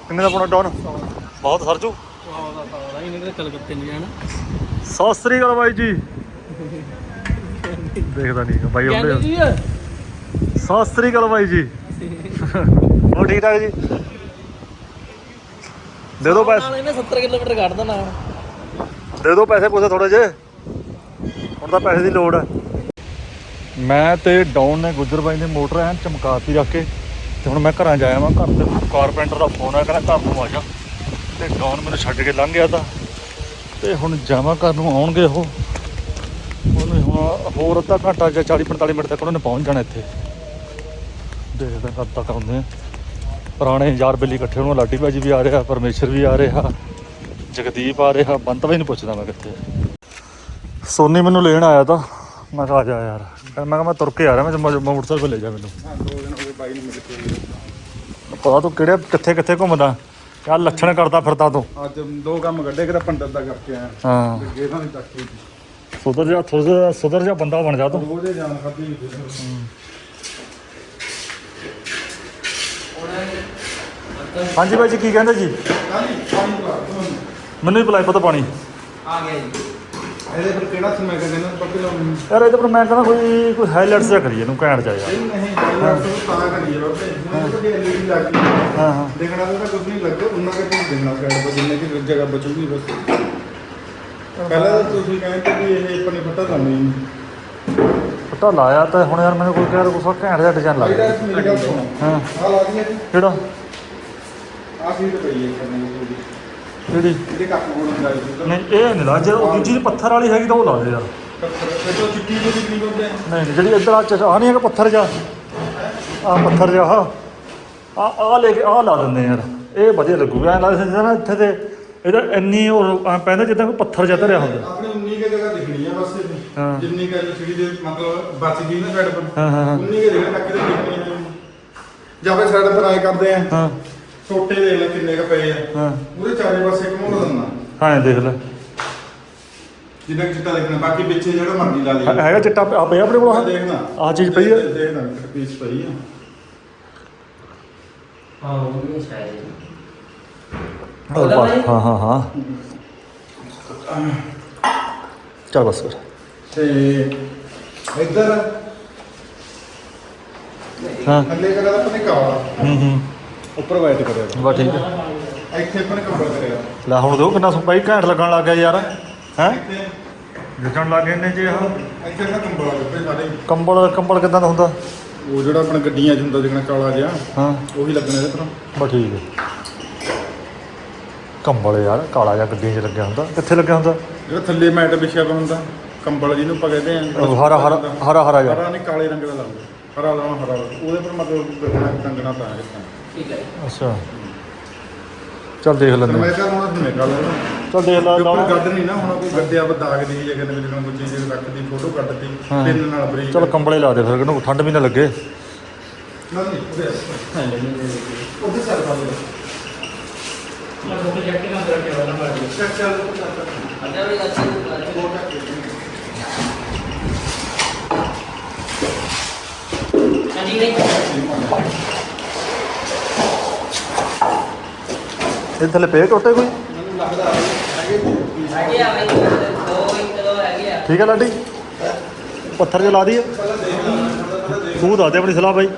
ਕਿੰਨੇ ਦਾ ਪਾਉਣਾ ਡਾਊਨ ਬਹੁਤ ਸਰਜੂ ਦਾ ਸਤਿ ਸ੍ਰੀ ਅਕਾਲ ਬਾਈ ਜੀ। ਦੇਖਦਾ ਨਹੀਂ ਬਾਈ ਉਹਦੇ ਸਤਿ ਸ੍ਰੀ ਅਕਾਲ ਬਾਈ ਜੀ। ਹੋ ਠੀਕ ਠਾਕ ਜੀ? ਦੇ ਦਿਓ ਪੈਸੇ। ਨਾਲ ਇਹਨੇ 70 ਕਿਲੋਮੀਟਰ ਕੱਢ ਦੇਣਾ। ਦੇ ਦਿਓ ਪੈਸੇ ਪੂਸੇ ਥੋੜੇ ਜੇ ਹੁਣ ਤਾਂ ਪੈਸੇ ਦੀ ਲੋੜ ਹੈ ਮੈਂ ਤੇ ਡਾਊਨ ਨੇ ਗੁੱਜਰ ਬਾਈ ਨੇ ਮੋਟਰ ਐਨ ਚਮਕਾਤੀ ਰੱਖ ਕੇ। ਤੇ ਹੁਣ ਮੈਂ ਘਰਾਂ ਜਾਇਆ ਵਾਂ, ਘਰ ਤੇ ਕਾਰਪੈਂਟਰ ਦਾ ਫੋਨ ਆਇਆ ਕਹਿੰਦਾ ਘਰ ਨੂੰ ਆ ਜਾ। ਤੇ ਡਾਊਨ ਮੈਨੂੰ ਛੱਡ ਕੇ ਲੰਘ ਗਿਆ ਤਾਂ। ਤੇ ਹੁਣ ਜਾਵਾਂ ਘਰ ਨੂੰ, ਆਉਣਗੇ ਉਹ। ਉਹਨੇ ਹੁਣ ਹੋਰ ਅੱਧਾ ਘੰਟਾ ਜਾਂ 40 45 ਮਿੰਟ ਤੱਕ ਉਹਨਾਂ ਨੇ ਪਹੁੰਚ ਜਾਣਾ ਇੱਥੇ। ਦੇਖਦੇ ਹਾਂ ਕਦ ਤੱਕ ਆਉਂਦੇ ਆ। ਪੁਰਾਣੇ ਯਾਰ ਬੇਲੀ ਇਕੱਠੇ ਹੋਣ, ਲਾਡੀ ਭਾਜੀ ਵੀ ਆ ਰਿਹਾ, ਪਰਮੇਸ਼ਰ ਵੀ ਆ ਰਿਹਾ, ਜਗਦੀਪ ਆ ਰਿਹਾ, ਬੰਤ ਵੀ ਨਹੀਂ ਪੁੱਛਦਾ ਮੈਂ ਕਿੱਥੇ। ਸੋਨੀ ਮੈਨੂੰ ਲੈਣ ਆਇਆ ਤਾਂ। ਮੈਂ ਕਿਹਾ ਆ ਜਾ ਯਾਰ। ਕਹਿੰਦਾ ਮੈਂ ਕਿਹਾ ਮੈਂ ਤੁਰ ਕੇ ਆ ਰਿਹਾ, ਮੈਂ ਮੋਟਰਸਾਈਕਲ ਲੈ ਜਾ ਮੈਨੂੰ। ਦੋ ਦਿਨ ਹੋ ਗਏ ਬਾਈ ਨੂੰ ਮਿਲ ਕੇ। ਪਤਾ ਤੂੰ ਕਿਹੜੇ ਕਿੱਥੇ ਕਿੱਥੇ ਘੁੰਮਦਾ? ਯਾਰ ਲੱਛਣ ਕਰਦਾ ਫਿਰਦਾ ਤੂੰ। ਅੱਜ ਦੋ ਕੰਮ ਕੱਢੇ ਕਿਤੇ ਪੰਡਤ ਦਾ ਕਰਕੇ ਆਇਆ। ਹਾਂ। ਤਾਂ ਨਹੀਂ ਚੱਕੀ ਸੁਧਰ ਜਾ ਸੁਧਰ ਸੁਧਰ ਜਾ ਬੰਦਾ ਬਣ ਜਾ ਤੂੰ। ਰੋਜ਼ੇ ਜਾਨ ਖਾਦੀ ਹਾਂਜੀ ਬਾਈ ਜੀ ਕੀ ਕਹਿੰਦੇ ਜੀ? ਮੈਨੂੰ ਹੀ ਪਿਲਾਈ ਪਤਾ ਪਾਣੀ। ਆ ਗਿਆ ਜੀ। ਇਹਦੇ ਪਰ ਕਿਹੜਾ ਸਮੇਂ ਕਹਿੰਦੇ ਪੱਕੇ ਲਾਉਣੀ ਯਾਰ ਇਹਦੇ ਪਰ ਮੈਂ ਕਹਿੰਦਾ ਕੋਈ ਕੋਈ ਹਾਈਲਾਈਟਸ ਕਰੀਏ ਇਹਨੂੰ ਘੈਂਟ ਜਾ ਯਾਰ ਨਹੀਂ ਨਹੀਂ ਹਾਈਲਾਈਟ ਤੋਂ ਤਾਂ ਕਰੀਏ ਬਾਬੇ। ਹੁਣ ਤਾਂ ਐਲਈਡੀ ਲੱਗ ਗਈ। ਹਾਂ ਹਾਂ। ਦੇਖਣਾ ਤਾਂ ਕੁਝ ਨਹੀਂ ਲੱਗੇ ਉਹਨਾਂ ਕੇ ਤੁਸੀਂ ਦੇਣਾ ਸਾਈਡ ਪਰ ਜਿੰਨੇ ਕਿ ਜਗ੍ਹਾ ਬਚੂਗੀ ਬਸ। ਪਹਿਲਾਂ ਤਾਂ ਤੁਸੀਂ ਕਹਿੰਦੇ ਕਿ ਇਹ ਆਪਣੀ ਫੱਟਾ ਲਾਉਣੀ ਪਤਾ ਲਾਇਆ ਤਾਂ ਹੁਣ ਯਾਰ ਮੈਨੂੰ ਕੋਈ ਕਹਿ ਰਿਹਾ ਕੋਈ ਘੈਂਟ ਜਿਹਾ ਡਿਜ਼ਾਈਨ ਲੱਗ ਇਹਦਾ ਰਿਹਾ ਮੇਰੀ ਗੱਲ ਸੁਣੋ ਹਾਂ। ਆ ਲਾ ਦਈਏ। ਕਿਹੜਾ? ਆ ਸੀਟ ਪਈ ਹੈ ਕਰਨੇ ਦੀ ਕਿਹੜੀ? ਇਹਦੇ ਕੱਪ ਹੋਣ ਦਾ ਜੀ ਨਹੀਂ ਇਹ ਨਹੀਂ ਲਾ ਜੇ ਉਹ ਦੂਜੀ ਪੱਥਰ ਵਾਲੀ ਹੈਗੀ ਤਾਂ ਉਹ ਲਾ ਦੇ ਯਾਰ। ਤੋਂ ਚਿੱਟੀ ਜਿਹੀ ਕੀ ਬੰਦੇ ਨਹੀਂ ਨਹੀਂ ਜਿਹੜੀ ਇੱਧਰ ਆ ਚ ਆ ਨਹੀਂ ਹੈਗਾ ਪੱਥਰ ਜਾ ਆ ਪੱਥਰ ਜਾ ਆ ਆ ਆ ਲੈ ਕੇ ਆ ਲਾ ਦਿੰਦੇ ਯਾਰ। ਇਹ ਵਧੀਆ ਲੱਗੂਗਾ। ਐਂ ਲੱਗਦਾ ਜਿੱਦਾਂ ਨਾ ਇੱਥੇ ਤੇ ਇਹਦਾ ਇੰਨੀ ਉਹ ਪੈਂਦਾ ਜਿੱਦਾਂ ਕੋਈ ਪੱਥਰ ਜਿਹਾ ਧਰਿਆ ਹੁੰਦਾ। ਆਪਣੀ 19 ਕੇ ਜਗ੍ਹਾ ਦਿਖਣੀ ਆ ਬਸ ਹਾਂ। ਜਿੰਨੀ ਕਿ ਐਲਸੀਡੀ ਦੇ ਮਤਲਬ ਬਚ ਗਈ ਨਾ ਸਾਈਡ ਪਰ। ਹਾਂ, ਹਾਂ, ਹਾਂ। 19 ਕੇ ਜਗ੍ਹਾ ਤੱਕ ਦੇ ਦਿਖਣੀ ਆ। ਜਾਂ ਫਿਰ ਸਾਈਡ ਪਰ ਆਏ ਕਰਦੇ ਆ। ਹਾਂ। ਛੋਟੇ ਦੇ ਲੈ ਕਿੰਨੇ ਕ ਪਏ ਆ। ਹਾਂ। ਉਹਦੇ ਚਾਰੇ ਪਾਸੇ ਘੁੰਮਾ ਦਿੰਦਾ। ਹਾਂ ਦੇਖ ਲੈ। ਜਿੰਨਾ ਚਿੱਟਾ ਦੇਖਣਾ ਬਾਕੀ ਪਿੱਛੇ ਜਿਹੜਾ ਮਰਜ਼ੀ ਲਾ ਦੇ ਹੈਗਾ ਚਿੱਟਾ ਆ ਪਿਆ ਆਪਣੇ ਕੋਲ? ਦੇਖਣਾ ਆਹ ਚੀਜ਼ ਪਈ ਹੈ ਦੇਖਣਾ ਪੀਸ ਪਈ ਆ। ਹਾਂ ਉਹ ਵੀ ਸ਼ਾਇਦ ਹਾਂ ਹਾਂ ਹਾਂ। ਚੱਲ ਬਸ ਕਰ ਤੇ ਇੱਧਰ ਹਾਂ। ਥੱਲੇ ਤਾਂ ਆਪਣੇ ਕਾਲਾ। ਹੂੰ ਹੂੰ। ਉੱਪਰ ਵਾਈਟ ਕਰਿਆ ਬਸ ਠੀਕ ਹੈ ਵਾ। ਇੱਥੇ ਆਪਣੇ ਕੰਬਲ ਕਰਿਆ ਲੈ ਹੁਣ ਦੋ ਕਿੰਨਾ ਸੁਪਾਈ ਘੈਂਟ ਲੱਗਣ ਲੱਗ ਗਿਆ ਯਾਰ। ਹੈ? ਇੱਥੇ ਜਿੱਦਣ ਲੱਗ ਗਏ ਨੇ ਜੇ ਆਹ। ਇੱਥੇ ਨਾ ਕੰਬਲ ਦਿੱਤੇ ਸਾਰੇ। ਕੰਬਲ ਕੰਬਲ ਕਿਦਾਂ ਦਾ ਹੁੰਦਾ? ਉਹ ਜਿਹੜਾ ਆਪਣੇ ਗੱਡੀਆਂ 'ਚ ਹੁੰਦਾ ਜਿਹੜਾ ਕਾਲਾ ਜਿਹਾ ਹਾਂ। ਉਹੀ ਲੱਗਣਾ ਇਹਦੇ ਪਰ ਬਸ ਠੀਕ ਹੈ ਕੰਬਲ ਯਾਰ ਕਾਲਾ ਜਿਹਾ ਗੱਡੀਆਂ 'ਚ ਲੱਗਿਆ ਹੁੰਦਾ। ਕਿੱਥੇ ਲੱਗਿਆ ਹੁੰਦਾ? ਜਿਹੜਾ ਥੱਲੇ ਮੈਟ ਵਿਛਿਆ ਪਿਆ ਹੁੰਦਾ ਕੰਬਲ ਜਿਹਨੂੰ ਆਪਾਂ ਕਹਿੰਦੇ ਆਂ। ਉਹ ਹਰਾ ਹਰਾ ਹਰਾ ਹਰਾ ਜਿਹਾ। ਹਰਾ ਨਹੀਂ ਕਾਲੇ ਰੰਗ ਦਾ ਲੱਗਦਾ। ਹਰਾ ਲਾਉਣਾ ਹਰਾ ਲਾਉਣਾ। ਉਹਦੇ ਪਰ ਮਤਲਬ ਲੱਗਣਾ ਟੰਗਣਾ ਤਾਂ ਹੈ ਇਸ ਠੀਕ ਹੈ ਅੱਛਾ। ਚੱਲ ਦੇਖ ਲੈਂਦੇ ਮੈਂ ਹਾਂ। ਕਹਾਂ ਹੁਣ ਮੈਂ ਗੱਲ ਨਾ। ਚੱਲ ਦੇਖ ਲੈ ਉੱਪਰ ਲਾਉਣਾ। ਗੱਡ ਨਹੀਂ ਨਾ ਹੁਣ ਕੋਈ ਗੱਡਿਆ ਵਾ ਦਾਗ ਦੀ ਜਗ੍ਹਾ ਤੇ ਜਿਹੜਾ ਕੋਈ ਚੀਜ਼ ਰੱਖਦੀ ਫੋਟੋ ਕੱਢਦੀ ਹਾਂ। ਪਿੰਨ ਨਾਲ ਬਰੀਕ ਚੱਲ ਕੰਬਲੇ ਲਾ ਦੇ ਫਿਰ ਕਿਨੂੰ ਠੰਡ ਵੀ ਨਾ ਲੱਗੇ। ਨਹੀਂ ਉਹਦੇ ਉਹਦੇ ਸਰ ਵਾਲੇ ਮੈਂ ਉਹ ਜੈਕਟ ਨਾਲ ਰੱਖਿਆ ਹੋਇਆ ਨਾ ਮਾਰ ਚੱਲ ਚੱਲ ਅੱਧਾ ਵੀ ਅੱਛਾ ਹਾਂਜੀ ਨਹੀਂ। ਇਹ ਥੱਲੇ ਪੇ ਟੁੱਟੇ ਕੋਈ? ਮੈਨੂੰ ਲੱਗਦਾ ਹੈਗੇ ਹੈਗੇ ਆ ਬਈ ਦੋ ਇੱਕ ਦੋ ਹੈਗੇ ਆ ਠੀਕ ਹੈ ਲਾਡੀ। ਪੱਥਰ ਜਿਹਾ ਲਾ ਦਈਏ। ਪਹਿਲਾਂ ਦੇਖ ਤੂੰ ਦੱਸ ਦੇ ਆਪਣੀ ਸਲਾਹ ਬਾਈ।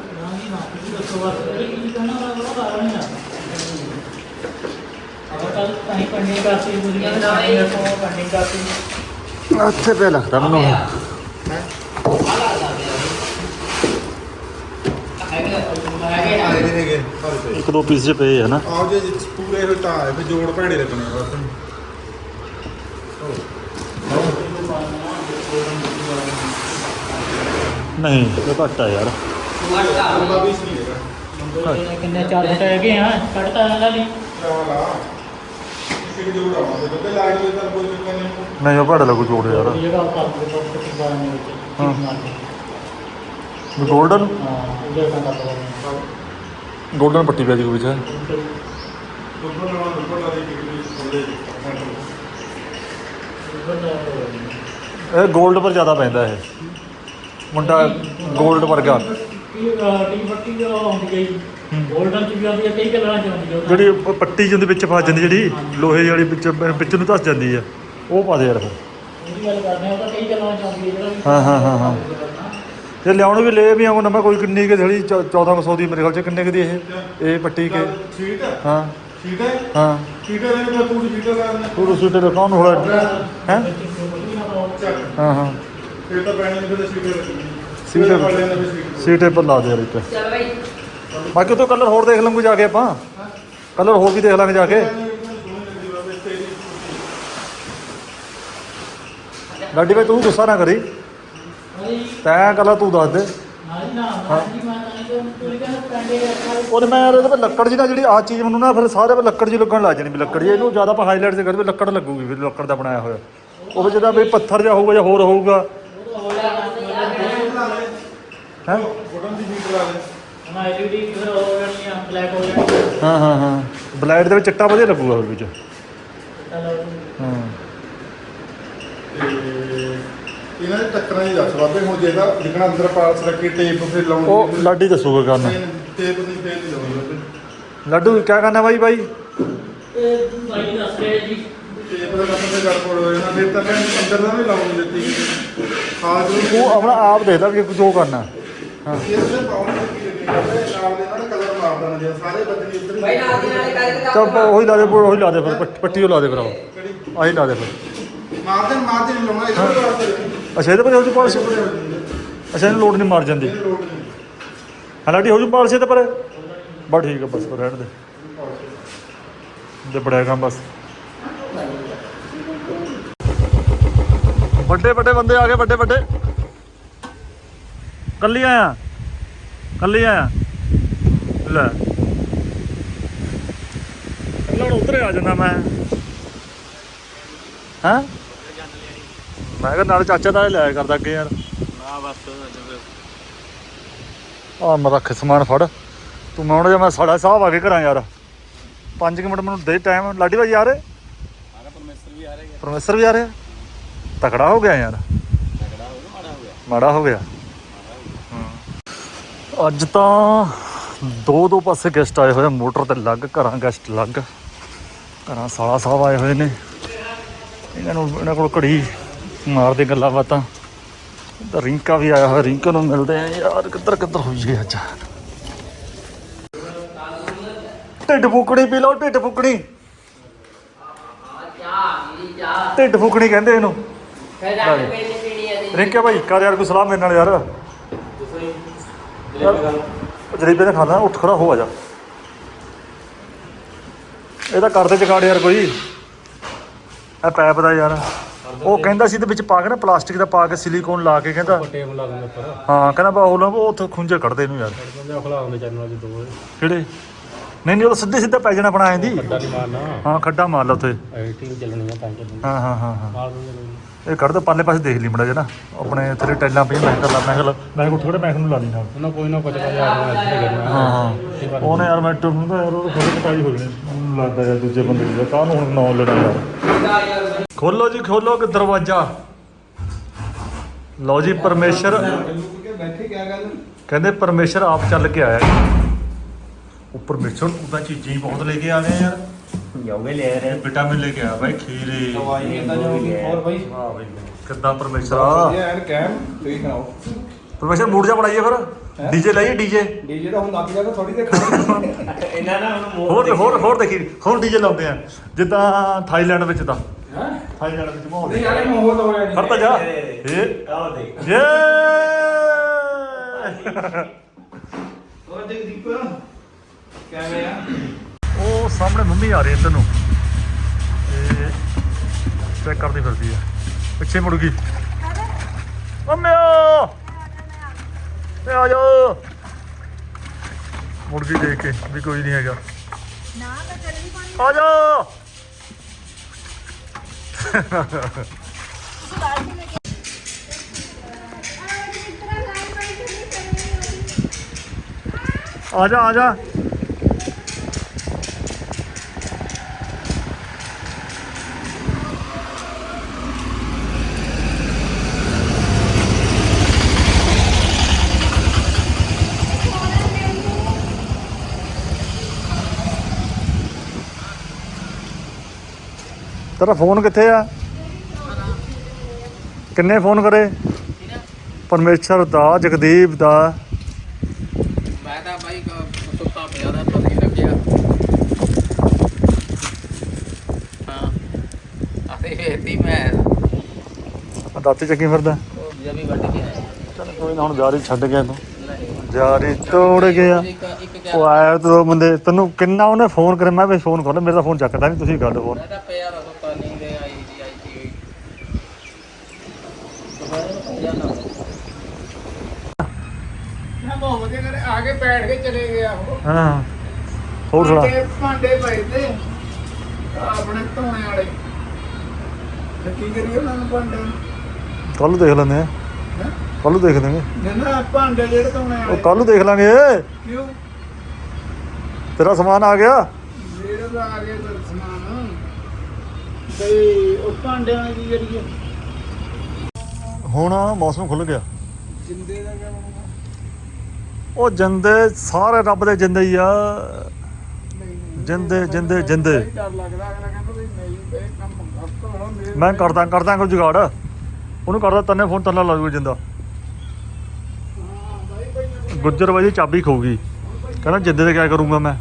ਨਾ ਜੀ ਪਿਆ ਲੱਗਦਾ ਮੈਨੂੰ ਆ ਹੈਗੇ ਇੱਕ ਦੋ ਪੀਸ ਜੇ ਪਏ ਆ ਨਾ ਆਓ ਜੇ ਪੂਰੇ ਆਏ ਫਿਰ ਜੋੜ ਭੈੜੇ ਲੱਗਣੇ ਆ ਬਸ। ਨਹੀਂ ਇਹ ਘੱਟ ਆ ਯਾਰ। ਮਟਾ ਲੰਬਾ ਪੀਸ ਨਹੀਂ ਹੈਗਾ। ਕਿੰਨੇ ਚਾਰ ਫੁੱਟ ਹੈਗੇ ਆ? ਕੱਢਤਾ ਇਹਨਾਂ ਲਈ ਚਾਵਲਾ ਇੱਕ ਜੋੜ ਆਉਂਦੇ ਬੱਤੇ ਲਾਈਟ ਦੇ ਤਾਂ ਕੋਈ ਚੱਕਰ ਨਹੀਂ। ਨਹੀਂ ਉਹ ਘੱਟ ਲੱਗੂ ਜੋੜ ਯਾਰ। ਇਹ ਜਗ੍ਹਾ ਕਰ ਦੋ ਤੋਂ ਕੁਝ ਬਾਰੇ ਨਹੀਂ ਵਿੱਚ ਹਾਂ। ਗੋਲਡਨ ਗੋਲਡਨ ਪੱਟੀ ਪੈ ਜੀ ਕੋਈ ਵਿੱਚ। ਇਹ 골ਡ ਪਰ ਜ਼ਿਆਦਾ ਪੈਂਦਾ ਇਹ। ਮੁੰਡਾ ਗੋਲਡ ਵਰਗਾ। ਜਿਹੜੀ ਪੱਟੀ ਜਿਹਦੇ ਵਿੱਚ ਫਸ ਜਾਂਦੀ ਜਿਹੜੀ ਲੋਹੇ ਵਾਲੀ ਵਿੱਚ ਵਿੱਚ ਨੂੰ ਧੱਸ ਜਾਂਦੀ ਆ ਉਹ ਪਾ ਦੇ ਯਾਰ ਫਿਰ। ਹਾਂ ਹਾਂ ਹਾਂ ਹਾਂ। ਜੇ ਲਿਆਉਣ ਵੀ ਲੈ ਵੀ ਆਉਂ ਨਾ ਮੈਂ ਕੋਈ ਕਿੰਨੀ ਕਿ ਥੜੀ 1400 ਦੀ ਮੇਰੇ ਖਿਆਲ ਚ ਕਿੰਨੇ ਕੁ ਦੀ ਇਹ ਇਹ ਪੱਟੀ ਕੇ। ਹੈ। ਹਾਂ। ਸ਼ੀਟ ਹੈ ਹਾਂ ਸ਼ੀਟ ਹੈ ਨਹੀਂ ਤਾਂ ਪੂਰੀ ਸ਼ੀਟ ਹੈ ਕੌਣ ਹੈ ਚੱਕ ਹਾਂ? ਹਾਂ ਫਿਰ ਤਾਂ ਪੈਣੀ ਫਿਰ ਪਰ ਲਾ ਦੇ ਯਾਰ ਇੱਕ ਚੱਲ ਬਈ। ਬਾਕੀ ਉਹ ਤੋਂ ਕਲਰ ਹੋਰ ਦੇਖ ਲਾਂਗੇ ਜਾ ਕੇ ਆਪਾਂ। ਕਲਰ ਹੋਰ ਵੀ ਦੇਖ ਲਾਂਗੇ ਜਾ ਕੇ। ਲਾਡੀ ਭਾਈ ਤੂੰ ਗੁੱਸਾ ਨਾ ਕਰੀ। ਤੈਂ ਕਲਰ ਤੂੰ ਦੱਸ ਦੇ। ਉਹਨੇ ਮੈਂ ਇਹਦੇ ਤੇ ਲੱਕੜ ਜੀ ਨਾ ਜਿਹੜੀ ਆ ਚੀਜ਼ ਮੈਨੂੰ ਨਾ ਫਿਰ ਸਾਰੇ ਪਰ ਲੱਕੜ ਜੀ ਲੱਗਣ ਲੱਗ ਜਾਣੀ ਵੀ ਲੱਕੜ ਜੀ ਇਹਨੂੰ ਜ਼ਿਆਦਾ ਆਪਾਂ ਹਾਈਲਾਈਟ ਤੇ ਕਰਦੇ ਵੀ ਲੱਕੜ ਲੱਗੂਗੀ ਫਿਰ ਲੱਕੜ ਦਾ ਬਣਾਇਆ ਹੋਇਆ। ਉਹ ਵੀ ਜਿਹਦਾ ਵੀ ਪੱਥਰ ਜਿਹਾ ਹੋਊਗਾ ਜਾਂ ਹੋਰ ਹੋਊਗਾ। ਹੈ? ਹਾਂ ਹਾਂ ਹਾਂ। ਬਲੈਕ ਦੇ ਵਿੱਚ ਚਿੱਟਾ ਵਧੀਆ ਲੱਗੂਗਾ ਹੋਰ ਵਿੱਚ। ਹਾਂ। ਤੇ ਇਹਨਾਂ ਦੇ ਟੱਕਰਾਂ ਦੀ ਦੱਸ ਬਾਬੇ ਹੁਣ ਜੇ ਇਹਦਾ ਲਿਖਣਾ ਅੰਦਰ ਪਾਲਸ ਰੱਖੀ ਟੇਪ ਫਿਰ ਲਾਉਣੀ ਉਹ ਲਾਡੀ ਦੱਸੂਗਾ ਕਰਨਾ ਟੇਪ ਨਹੀਂ। ਫੇਰ ਨਹੀਂ ਲਾਉਣੀ ਬਾਬੇ ਲੱਡੂ ਕੀ ਕਰਨਾ ਬਾਈ ਬਾਈ? ਟੇਪ ਦਾ ਕੰਮ ਤੇ ਗੜਬੜ ਹੋ ਜਾਣਾ ਫਿਰ ਤਾਂ ਮੈਂ ਅੰਦਰ ਦਾ ਵੀ ਲਾਉਣੀ ਦਿੱਤੀ। ਹਾਂ ਜੋ ਤੂੰ ਆਪਣਾ ਆਪ ਦੇਖਦਾ ਵੀ ਜੋ ਕਰਨਾ। ਹਾਂ। ਇਹ ਤੇ ਪਾਉਣ ਦੀ ਕੀ ਲੱਗੀ ਬਾਬੇ ਨਾਲ ਦੇ ਨਾਲ ਕਲਰ ਮਾਰ ਦੇਣਾ ਜੇ ਸਾਰੇ ਬੱਦਲੀ ਨਾਲ ਦੀ ਨਾਲ ਕਰਕੇ ਚੱਲ ਉਹੀ ਲਾ ਦੇ ਉਹੀ ਲਾ ਦੇ ਫਿਰ ਪੱਟ- ਉਹ ਲਾ ਦੇ ਫਿਰ ਆਹੋ। ਲਾ ਦੇ ਫਿਰ। ਮਾਰ ਦੇ ਮਾਰ ਦੇ ਨਹੀਂ ਲਾਉਣਾ ਇਹਦੇ ਵਾਸਤੇ ਅੱਛਾ ਇਹਦੇ ਪਰ ਹੋ ਜੂ ਪਾਲਸ਼? ਅੱਛਾ ਇਹਨੂੰ ਲੋਡ ਨਹੀਂ ਮਾਰ ਜਾਂਦੀ। ਨਹੀਂ। ਹਾਂ ਜੂ ਪਾਲਸ਼ ਇਹਦੇ ਪਰ? ਬਸ ਠੀਕ ਹੈ ਬਸ ਰਹਿਣ ਦੇ। ਤੇ ਬੜਾ ਕੰਮ ਬਸ। ਵੱਡੇ ਵੱਡੇ ਬੰਦੇ ਆ ਗਏ ਵੱਡੇ ਵੱਡੇ। ਕੱਲੀ ਆਇਆ ਕੱਲੀ ਆਇਆ। ਲੈ। ਕੱਲਾ ਉਧਰ ਆ ਜਾਂਦਾ ਮੈਂ। ਹਾਂ? ਮੈਂ ਕਿਹਾ ਨਾਲ ਚਾਚਾ ਦਾ ਲੈ ਕਰਦਾ ਅੱਗੇ ਯਾਰ। ਨਾ ਬਸ ਆ ਮੈਂ ਰੱਖ ਸਮਾਨ ਫੜ। ਤੂੰ ਮੈਂ ਹੁਣ ਜੇ ਮੈਂ ਸਾੜਾ ਸਾਹਿਬ ਆ ਕੇ ਘਰਾਂ ਯਾਰ। 5 ਮਿੰਟ ਮੈਨੂੰ ਦੇ ਟਾਈਮ ਲਾਡੀ ਭਾਈ ਪਰਮੇਸ਼ਰ ਵੀ ਆ ਰਹੇ ਪਰਮੇਸ਼ਰ ਵੀ ਆ ਰਿਹਾ? ਤਕੜਾ ਹੋ ਗਿਆ ਯਾਰ। ਮਾੜਾ ਹੋ ਗਿਆ। ਅੱਜ ਤਾਂ ਦੋ ਦੋ ਪਾਸੇ ਗੈਸਟ ਆਏ ਹੋਏ ਆ, ਮੋਟਰ ਤੇ ਲੱਗ ਘਰਾਂ ਗੈਸਟ ਲੱਗ। ਘਰਾਂ ਸਾਲਾ ਸਾਹਿਬ ਆਏ ਹੋਏ ਨੇ। ਇਹਨਾਂ ਨੂੰ ਇਹਨਾਂ ਕੋਲ ਘੜੀ ਮਾਰਦੇ ਗੱਲਾਂ ਬਾਤਾਂ। ਤਾਂ ਰਿੰਕਾ ਵੀ ਆਇਆ ਹੋਇਆ ਰਿੰਕਾ ਨੂੰ ਮਿਲਦੇ ਆ ਯਾਰ ਕਿੱਧਰ ਕਿੱਧਰ ਹੋਈ ਗਈ ਅੱਜ? ਢਿੱਡ ਫੁਕਣੀ ਪੀ ਲਓ ਢਿੱਡ ਚਾਹ ਢਿੱਡ ਫੁਕਣੀ ਕਹਿੰਦੇ ਇਹਨੂੰ। ਦੀ ਰਿੰਕਾ ਭਾਈ ਕਰ ਯਾਰ ਕੋਈ ਸਲਾਹ ਮੇਰੇ ਨਾਲ ਯਾਰ। ਜਲੇਬੀ ਤਾਂ ਖਾਣਾ ਉੱਠ ਖੜਾ ਹੋ ਆ ਜਾ। ਇਹਦਾ ਕਰਦੇ ਜਗਾੜ ਯਾਰ ਕੋਈ। ਇਹ ਪੈਪ ਦਾ ਯਾਰ। ਉਹ ਕਹਿੰਦਾ ਸੀ ਤੇ ਵਿੱਚ ਪਾ ਕੇ ਨਾ ਪਲਾਸਟਿਕ ਦਾ ਪਾ ਕੇ ਸਿਲੀਕੋਨ ਲਾ ਕੇ ਕਹਿੰਦਾ। ਟੇਬਲ ਲਾ ਦਿੰਦੇ ਉੱਪਰ ਹਾਂ ਕਹਿੰਦਾ ਬਾ ਉਹ ਨਾ ਉਹ ਉੱਥੋਂ ਖੁੰਝੇ ਕੱਢਦੇ ਇਹਨੂੰ ਯਾਰ। ਬੰਦੇ ਖਲਾ ਹੁੰਦੇ ਚੈਨਲ ਦੇ ਦੋ ਕਿਹੜੇ? ਨਹੀਂ ਨਹੀਂ ਉਹ ਸਿੱਧੇ ਸਿੱਧਾ ਪੈ ਜਾਣਾ ਆਪਣਾ ਐਂਦੀ ਵੱਡਾ ਨਹੀਂ ਮਾਰਨਾ। ਹਾਂ ਖੱਡਾ ਮਾਰ ਲਾ ਉੱਥੇ। ਐਡੀਟਿੰਗ ਚੱਲਣੀ ਆ ਤਾਂ ਚੱਲਣੀ। ਹਾਂ ਹਾਂ ਹਾਂ ਹਾਂ। ਮਾਰ ਦਿੰਦੇ ਲੋਕ ਇਹ ਕੱਢ ਦੇ ਪਰਲੇ ਪਾਸੇ ਦੇਖ ਲਈ ਮੜਾ ਜਨਾ ਆਪਣੇ ਤੇਰੇ ਟੈਲਾਂ ਪਈਆਂ ਮੈਂ ਕਰ ਲਾ ਮੈਂ ਕਿਹਾ ਮੈਂ ਉੱਠ ਖੜੇ ਮੈਂ ਨੂੰ ਲਾ ਲਈ ਨਾਲ। ਉਹਨਾਂ ਕੋਈ ਨਾ ਕੁਝ ਕਰ ਯਾਰ ਇੱਥੇ ਕਰਨਾ ਹਾਂ ਹਾਂ। ਉਹਨੇ ਯਾਰ ਮੈਂ ਟੁੱਟ ਦਾ ਯਾਰ ਉਹ ਖੋਲੇ ਕਟਾਈ ਹੋ ਮੈਨੂੰ ਲੱਗਦਾ ਯਾਰ ਦੂਜੇ ਬੰਦੇ ਦੀ ਨੂੰ ਹੁਣ ਨੌ ਲੈਣਾ ਯਾਰ। ਖੋਲੋ ਜੀ ਖੋਲੋ ਕਿ ਦਰਵਾਜ਼ਾ। ਲਓ ਜੀ ਪਰਮੇਸ਼ਰ। ਬੈਠੇ ਕਿਆ ਗੱਲ ਕਹਿੰਦੇ ਪਰਮੇਸ਼ਰ ਆਪ ਚੱਲ ਕੇ ਆਇਆ। ਉਹ ਪਰਮੇਸ਼ਰ ਉਹਦਾ ਚੀਜ਼ਾਂ ਹੀ ਬਹੁਤ ਲੈ ਕੇ ਆ ਗਏ ਯਾਰ। ਜਾਓਗੇ ਲੈ ਰਹੇ ਵਿਟਾਮਿਨ ਲੈ ਕੇ ਆ ਬਾਈ ਖੀਰੇ ਦਵਾਈ ਇਦਾਂ ਜੋ ਹੋਰ ਬਾਈ? ਵਾਹ ਬਈ ਕਿੱਦਾਂ ਪਰਮੇਸ਼ਰ? ਆ ਵਧੀਆ ਐਨ ਕੈਮ ਤੁਸੀਂ ਸੁਣਾਓ? ਪਰਮੇਸ਼ਰ ਮੂਡ ਜਾ ਬਣਾਈਏ ਫਿਰ। ਡੀਜੇ ਲਾਈਏ ਡੀਜੇ। ਡੀਜੇ ਤਾਂ ਹੁਣ ਲੱਗ ਜਾਗਾ ਥੋੜੀ ਦੇ ਖਾਣੀ। ਇਹਨਾਂ ਨਾਲ ਉਹਨੂੰ ਹੋਰ ਹੋਰ ਹੋਰ ਦੇਖੀ ਹੋਰ ਡੀਜੇ ਲਾਉਂਦੇ ਆ। ਜਿੱਦਾਂ ਥਾਈਲੈਂਡ ਵਿੱਚ ਤਾਂ। ਹੈ? ਥਾਈਲੈਂਡ ਵਿੱਚ ਮਾਹੌਲ। ਨਹੀਂ ਯਾਰ ਇਹ ਮਾਹੌਲ ਹੋ ਰਿਹਾ ਖੜਤਾ ਜਾ। ਇਹ ਆਓ ਦੇਖ। ਜੇ ਹੋਰ ਜਗਦੀਪ। ਕਿਵੇਂ ਆ? ਉਹ ਸਾਹਮਣੇ ਮੰਮੀ ਆ ਰਹੀ ਹੈ ਤੈਨੂੰ। ਤੇ ਚੈੱਕ ਕਰਦੀ ਫਿਰਦੀ ਆ ਪਿੱਛੇ ਮੁੜ ਗਈ। ਮੰਮਿਓ ਤੇ ਆ ਜਾਓ ਮੁੜ ਗਈ ਦੇਖ ਕੇ ਵੀ ਕੋਈ ਨਹੀਂ ਹੈਗਾ। ਨਾ ਪਾਣੀ ਆ ਜਾਓ ਤੁਸੀਂ ਆ ਜਾ ਆ ਜਾ। ਤੇਰਾ ਫੋਨ ਕਿੱਥੇ ਆ? ਕਿੰਨੇ ਫੋਨ ਕਰੇ? ਪਰਮੇਸ਼ਰ ਦਾ ਜਗਦੀਪ ਦਾ। ਮੈਂ ਤਾਂ ਬਾਈ ਸੁੱਤਾ ਪਿਆ ਦਾ ਪਤਾ ਨਹੀਂ ਲੱਗਿਆ। ਹਾਂ। ਆਸੇ ਵੇਖਦੀ ਮੈਂ ਆ ਦਾਤੇ ਚੱਕੀ ਫਿਰਦਾ। ਉਹ ਜਮੀ ਕੇ ਆਇਆ। ਚੱਲ ਕੋਈ ਨਾ ਹੁਣ ਜਾਰੀ ਛੱਡ ਗਿਆ ਤੂੰ। ਜਾਰੀ ਤੋੜ ਗਿਆ। ਉਹ ਆਇਆ ਤੇ ਦੋ ਬੰਦੇ। ਤੈਨੂੰ ਕਿੰਨਾ ਉਹਨੇ ਫੋਨ ਕਰਿਆ? ਮੈਂ ਵੀ ਫੋਨ ਕਰ ਲਿਆ ਮੇਰਾ ਫੋਨ ਚੱਕਦਾ ਨਹੀਂ ਤੁਸੀਂ ਗੱਲ ਫੋਨ ਮੈਂ ਤਾਂ ਪਿਆ ਦਾ ਸੁੱਤਾ ਨਹੀਂ ਦੇ ਆਈ ਦੀ ਆਈ ਸੀ ਹੋਈ ਜਾਨਾ ਮੈਂ ਬਹੁਤ ਵਧੀਆ ਕਰੇ ਆ ਕੇ ਬੈਠ ਕੇ ਚਲੇ ਗਿਆ ਉਹ। ਹਾਂ। ਹੋਰ ਸੁਣਾ। ਭਾਂਡੇ- ਭਾਂਡੇ ਪਏ ਤੇ ਆਪਣੇ ਧੋਣੇ ਵਾਲੇ। ਤੇ ਕੀ ਕਰੀਏ ਉਹਨਾਂ ਨੂੰ ਭਾਂਡੇ ਕੱਲ ਦੇਖ ਲੈਂਦੇ ਆ। ਹੈਂ? ਕੱਲ ਦੇਖ ਲਾਂਗੇ ਨਾ ਭਾਂਡੇ ਜਿਹੜੇ ਧੋਣੇ ਉਹ ਵਾਲੇ। ਕੱਲ ਦੇਖ ਲਾਂਗੇ। ਕਿਉਂ? ਤੇਰਾ ਸਮਾਨ ਆ ਗਿਆ। ਜਿਹੜੇ ਦਾ ਆ ਗਿਆ ਤਾਂ ਸਮਾਨ। ਤੇ ਉਹ ਭਾਂਡਿਆਂ ਦੀ ਕੀ ਕਰੀਏ ਹੁਣ ਮੌਸਮ ਖੁੱਲ ਗਿਆ। ਜਿੰਦੇ ਦਾ ਕਿਆ ਉਹ ਜਿੰਦੇ, ਸਾਰੇ ਰੱਬ ਦੇ ਜਿੰਦੇ ਹੀ ਆ। ਜਿੰਦੇ ਜਿੰਦੇ ਜਿੰਦੇ। ਡਰ ਲੱਗਦਾ ਅਗਲਾ ਕਹਿੰਦਾ ਵੀ ਨਹੀਂ ਇਹ ਕੰਮ ਗਲਤ ਹੋਣਾ ਮੇਰੇ ਮੈਂ ਕਰਦਾ ਕਰਦਾ ਕੋਈ ਜੁਗਾੜ। ਉਹਨੂੰ ਕਰਦਾ ਤੰਨੇ ਫੋਨ, ਤੰਨਾ ਲਾ ਦੂਗਾ ਜਿੰਦਾ। ਗੁੱਜਰ ਬਾਈ ਦੀ ਚਾਬੀ ਖੋਊਗੀ। ਕਹਿੰਦਾ ਜਿੰਦੇ ਤੇ ਕਿਆ ਕਰੂੰਗਾ ਮੈਂ?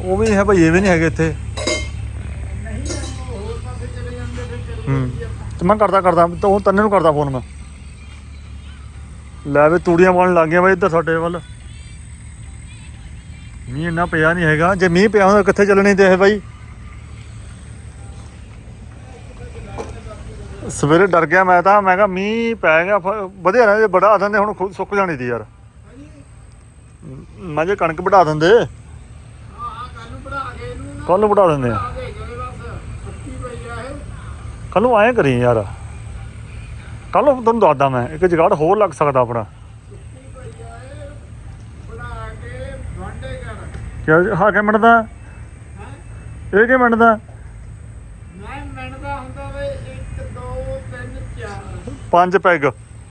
ਉਹ ਵੀ ਨਹੀਂ ਹੈ ਭਾਈ, ਇਹ ਵੀ ਨਹੀਂ ਹੈਗੇ ਇੱਥੇ। ਹੂੰ। ਤੇ ਮੈਂ ਕਰਦਾ ਕਰਦਾ, ਤਾਂ ਉਹ ਤੰਨੇ ਨੂੰ ਕਰਦਾ ਫੋਨ ਮੈਂ। ਲੈ ਵੀ ਤੂੜੀਆਂ ਪਾਉਣ ਲੱਗ ਗਿਆ ਬਾਈ ਇੱਧਰ ਸਾਡੇ ਵੱਲ। ਮੀਂਹ ਇੰਨਾ ਪਿਆ ਨਹੀਂ ਹੈਗਾ। ਜੇ ਮੀਂਹ ਪਿਆ ਹੁੰਦਾ ਕਿੱਥੇ ਚੱਲਣੀ ਤੇ ਇਹ ਬਾਈ? ਸਵੇਰੇ ਡਰ ਗਿਆ ਮੈਂ ਤਾਂ। ਮੈਂ ਕਿਹਾ ਮੀਂਹ ਪੈ ਗਿਆ ਵਧੀਆ ਨਾ ਜੇ ਵੜਾ ਦਿੰਦੇ ਹੁਣ ਖੁਦ ਸੁੱਕ ਜਾਣੀ ਦੀ ਯਾਰ। ਮੈਂ ਜੇ ਕਣਕ ਵਢਾ ਦਿੰਦੇ। ਹਾਂ ਕੱਲ ਨੂੰ ਪੜਾ ਕੇ ਇਹਨੂੰ ਕੱਲ ਨੂੰ ਵਢਾ ਦਿੰਦੇ ਆ। ਆ ਦੇ ਕੱਲ ਨੂੰ ਐਂ ਕਰੀ ਯਾਰ। ਕੱਲ ਨੂੰ ਤੁਹਾਨੂੰ ਦੱਸਦਾ ਮੈਂ ਇੱਕ ਜਗਾੜ ਹੋਰ ਲੱਗ ਸਕਦਾ ਆਪਣਾ। ਕਿਆ ਹਾਂ ਕਿ ਮਿੰਟ ਦਾ ਇਹ ਕਿ ਮਿੰਟ ਦਾ ਮੈਂ ਮਿੰਟ ਹੁੰਦਾ ਵੇ 1 2 3 4 ਪੰਜ ਪੈਗ।